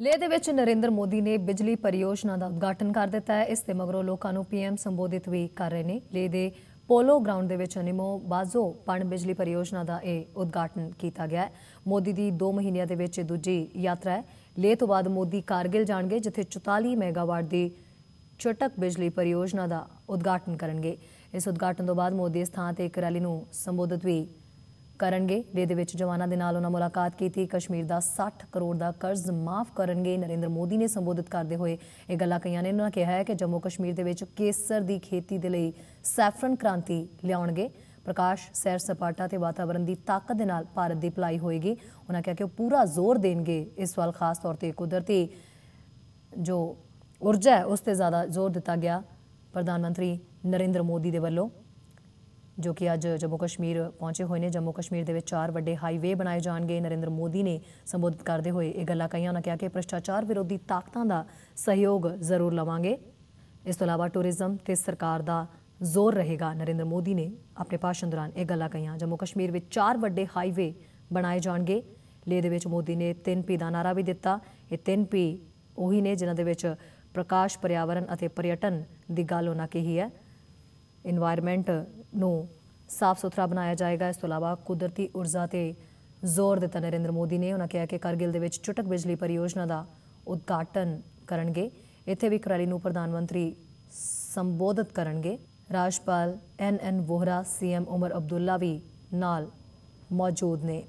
ਲੇਹ ਦੇ ਵਿੱਚ ਨਰਿੰਦਰ ਮੋਦੀ ਨੇ ਬਿਜਲੀ ਪਰਿਯੋਜਨਾ ਦਾ ਉਦਘਾਟਨ ਕਰ ਦਿੱਤਾ ਹੈ। ਇਸ ਦੇ ਮਗਰੋਂ ਲੋਕਾਂ ਨੂੰ ਪੀਐਮ ਸੰਬੋਧਿਤ ਵੀ ਕਰ ਰਹੇ ਨੇ। ਲੇਹ ਦੇ ਪੋਲੋ ਗਰਾਊਂਡ ਦੇ ਵਿੱਚ ਨਿਮੋ ਬਾਜ਼ੋ ਪਣ ਬਿਜਲੀ ਪਰਿਯੋਜਨਾ ਦਾ ਇਹ ਉਦਘਾਟਨ ਕੀਤਾ ਗਿਆ ਹੈ। ਮੋਦੀ ਦੀ 2 ਮਹੀਨਿਆਂ ਦੇ ਵਿੱਚ ਦੂਜੀ ਯਾਤਰਾ ਹੈ। ਲੇਹ ਤੋਂ ਬਾਅਦ ਮੋਦੀ ਕਾਰਗਿਲ ਜਾਣਗੇ, ਜਿੱਥੇ 44 ਮੈਗਾਵਾਟ ਦੀ ਚਟਕ ਬਿਜਲੀ ਪਰਿਯੋਜਨਾ ਦਾ ਉਦਘਾਟਨ ਕਰਨਗੇ। ਇਸ ਉਦਘਾਟਨ ਤੋਂ ਬਾਅਦ ਮੋਦੀ ਇਸ ਥਾਂ ਤੇ ਇੱਕ ਰੈਲੀ ਨੂੰ ਸੰਬੋਧਿਤ ਵੀ ਕਰਨਗੇ। ਲੇਹ ਦੇ ਵਿੱਚ ਜਵਾਨਾਂ ਦੇ ਨਾਲ ਉਹਨਾਂ ਮੁਲਾਕਾਤ ਕੀਤੀ। ਕਸ਼ਮੀਰ ਦਾ 60 ਕਰੋੜ ਦਾ ਕਰਜ਼ ਮਾਫ ਕਰਨਗੇ। ਨਰਿੰਦਰ ਮੋਦੀ ਨੇ ਸੰਬੋਧਿਤ ਕਰਦੇ ਹੋਏ ਇਹ ਗੱਲਾਂ ਕਹੀਆਂ ਨੇ। ਉਹਨਾਂ ਕਿਹਾ ਹੈ ਕਿ ਜੰਮੂ ਕਸ਼ਮੀਰ ਦੇ ਵਿੱਚ ਕੇਸਰ ਦੀ ਖੇਤੀ ਦੇ ਲਈ ਸੈਫਰਨ ਕ੍ਰਾਂਤੀ ਲਿਆਉਣਗੇ। ਪ੍ਰਕਾਸ਼, ਸੈਰ ਸਪਾਟਾ ਤੇ ਵਾਤਾਵਰਣ ਦੀ ਤਾਕਤ ਦੇ ਨਾਲ ਭਾਰਤ ਦੀ ਭਲਾਈ ਹੋਏਗੀ। ਉਹਨਾਂ ਕਿਹਾ ਕਿ ਉਹ ਪੂਰਾ ਜ਼ੋਰ ਦੇਣਗੇ। ਇਸ ਵੱਲ ਖਾਸ ਤੌਰ ਤੇ ਕੁਦਰਤੀ ਜੋ ਊਰਜਾ ਹੈ, ਉਸ ਤੇ ਜ਼ਿਆਦਾ ਜ਼ੋਰ ਦਿੱਤਾ ਗਿਆ। ਪ੍ਰਧਾਨ ਮੰਤਰੀ ਨਰਿੰਦਰ ਮੋਦੀ ਦੇ ਵੱਲੋਂ ਜੋ ਕਿ ਅੱਜ ਜੰਮੂ ਕਸ਼ਮੀਰ ਪਹੁੰਚੇ ਹੋਏ ਨੇ। ਜੰਮੂ ਕਸ਼ਮੀਰ ਦੇ ਵਿੱਚ ਚਾਰ ਵੱਡੇ ਹਾਈਵੇ ਬਣਾਏ ਜਾਣਗੇ। ਨਰਿੰਦਰ ਮੋਦੀ ਨੇ ਸੰਬੋਧਿਤ ਕਰਦੇ ਹੋਏ ਇਹ ਗੱਲਾਂ ਕਹੀਆਂ। ਉਹਨਾਂ ਕਿਹਾ ਕਿ ਭ੍ਰਿਸ਼ਟਾਚਾਰ ਵਿਰੋਧੀ ਤਾਕਤਾਂ ਦਾ ਸਹਿਯੋਗ ਜ਼ਰੂਰ ਲਵਾਂਗੇ। ਇਸ ਤੋਂ ਇਲਾਵਾ ਟੂਰਿਜ਼ਮ ਤੇ ਸਰਕਾਰ ਦਾ ਜ਼ੋਰ ਰਹੇਗਾ। ਨਰਿੰਦਰ ਮੋਦੀ ਨੇ ਆਪਣੇ ਭਾਸ਼ਣ ਦੌਰਾਨ ਇਹ ਗੱਲਾਂ ਕਹੀਆਂ। ਜੰਮੂ ਕਸ਼ਮੀਰ ਵਿੱਚ ਚਾਰ ਵੱਡੇ ਹਾਈਵੇ ਬਣਾਏ ਜਾਣਗੇ। ਲੇਹ ਦੇ ਵਿੱਚ ਮੋਦੀ ਨੇ 3P ਦਾ ਨਾਰਾ ਵੀ ਦਿੱਤਾ। ਇਹ 3P ਉਹੀ ਨੇ ਜਿਨ੍ਹਾਂ ਦੇ ਵਿੱਚ ਪ੍ਰਕਾਸ਼ ਪਰਿਆਵਰਣ ਅਤੇ ਪਰਯਟਨ ਦੀ ਗੱਲ ਉਹਨਾਂ ਕਹੀ ਹੈ। ਇਨਵਾਇਰਨਮੈਂਟ ਨੂੰ ਸਾਫ਼ ਸੁਥਰਾ ਬਣਾਇਆ ਜਾਏਗਾ। ਇਸ ਤੋਂ ਇਲਾਵਾ ਕੁਦਰਤੀ ਊਰਜਾ ਤੇ ਜ਼ੋਰ ਦਿੱਤਾ ਨਰਿੰਦਰ ਮੋਦੀ ਨੇ। ਉਹਨਾਂ ਕਿਹਾ ਕਿ ਕਾਰਗਿਲ ਦੇ ਵਿੱਚ ਚੁਟਕ ਬਿਜਲੀ ਪਰਿਯੋਜਨਾ ਦਾ ਉਦਘਾਟਨ ਕਰਨਗੇ। ਇੱਥੇ ਵੀ ਇੱਕ ਨੂੰ ਪ੍ਰਧਾਨ ਮੰਤਰੀ ਸੰਬੋਧਿਤ ਕਰਨਗੇ। ਰਾਜਪਾਲ ਐਨ ਐਨ ਵੋਹਰਾ, ਸੀਐਮ ਉਮਰ ਅਬਦੁੱਲਾ ਵੀ ਨਾਲ ਮੌਜੂਦ ਨੇ।